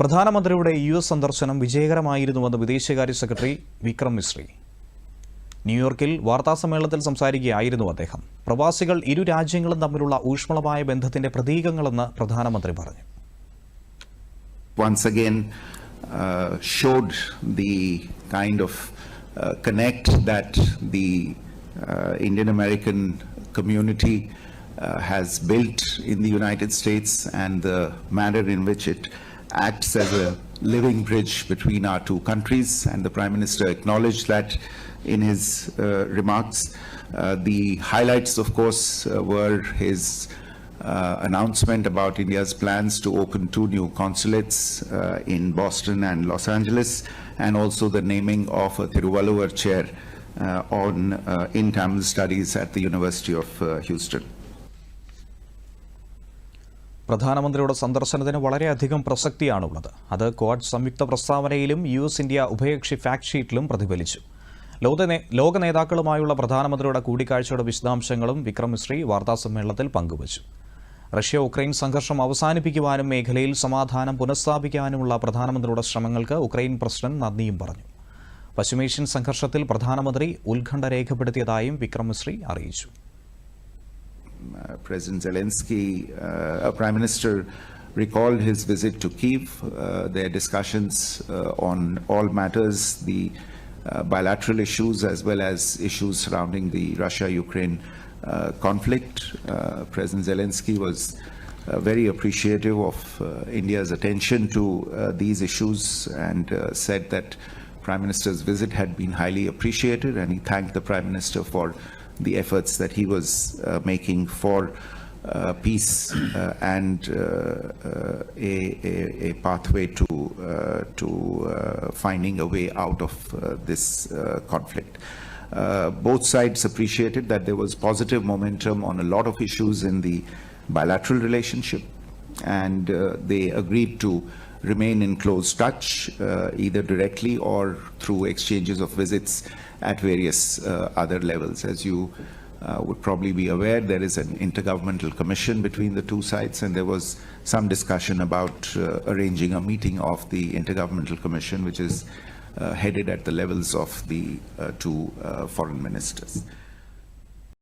പ്രധാനമന്ത്രിയുടെ U S സന്ദർശനം വിജയകരമായിരുന്നുവെന്ന് വിദേശകാര്യ സെക്രട്ടറി വിക്രം മിശ്രി. ന്യൂയോർക്കിൽ വാർത്താസമ്മേളനത്തിൽ സംസാരിക്കുകയായിരുന്നു അദ്ദേഹം. പ്രവാസികൾ ഇരു രാജ്യങ്ങളും തമ്മിലുള്ള ഊഷ്മളമായ ബന്ധത്തിന്റെ പ്രതീകങ്ങളെന്ന് പ്രധാനമന്ത്രി പറഞ്ഞു. Uh, uh, uh, community uh, has built in the United States and the manner in which it acts as a living bridge between our two countries. And the Prime Minister acknowledged that in his uh, remarks. Uh, the highlights, of course, uh, were his uh, announcement about India's plans to open two new consulates uh, in Boston and Los Angeles, and also the naming of a Thiruvalluvar chair uh, on in Tamil studies at the University of Houston. പ്രധാനമന്ത്രിയുടെ സന്ദർശനത്തിന് വളരെയധികം പ്രസക്തിയാണുള്ളത്. അത് Quad സംയുക്ത പ്രസ്താവനയിലും U S India ഉഭയകക്ഷി fact ഷീറ്റിലും പ്രതിഫലിച്ചു. ലോക നേതാക്കളുമായുള്ള പ്രധാനമന്ത്രിയുടെ കൂടിക്കാഴ്ചയുടെ വിശദാംശങ്ങളും വിക്രം മിശ്രി വാർത്താസമ്മേളനത്തിൽ പങ്കുവച്ചു. റഷ്യ ഉക്രൈൻ സംഘർഷം അവസാനിപ്പിക്കുവാനും മേഖലയിൽ സമാധാനം പുനഃസ്ഥാപിക്കാനുമുള്ള പ്രധാനമന്ത്രിയുടെ ശ്രമങ്ങൾക്ക് ഉക്രൈൻ പ്രസിഡന്റ് നന്ദിയും പറഞ്ഞു. പശ്ചിമേഷ്യൻ സംഘർഷത്തിൽ പ്രധാനമന്ത്രി ഉത്കണ്ഠ രേഖപ്പെടുത്തിയതായും വിക്രം മിശ്രി അറിയിച്ചു. President Zelensky, uh, uh, Prime Minister, recalled his visit to Kiev, uh, their discussions uh, on all matters, the uh, bilateral issues as well as issues surrounding the Russia-Ukraine uh, conflict. Uh, President Zelensky was uh, very appreciative of uh, India's attention to uh, these issues and uh, said that Prime Minister's visit had been highly appreciated and he thanked the Prime Minister for the efforts that he was uh, making for uh, peace uh, and uh, uh, a, a, a pathway to, uh, to finding a way out of this conflict. Both sides appreciated that there was positive momentum on a lot of issues in the bilateral relationship and they agreed to remain in close touch, uh, either directly or through exchanges of visits at various uh, other levels. As you uh, would probably be aware, there is an intergovernmental commission between the two sides, and there was some discussion about uh, arranging a meeting of the intergovernmental commission, which is uh, headed at the levels of the two foreign ministers.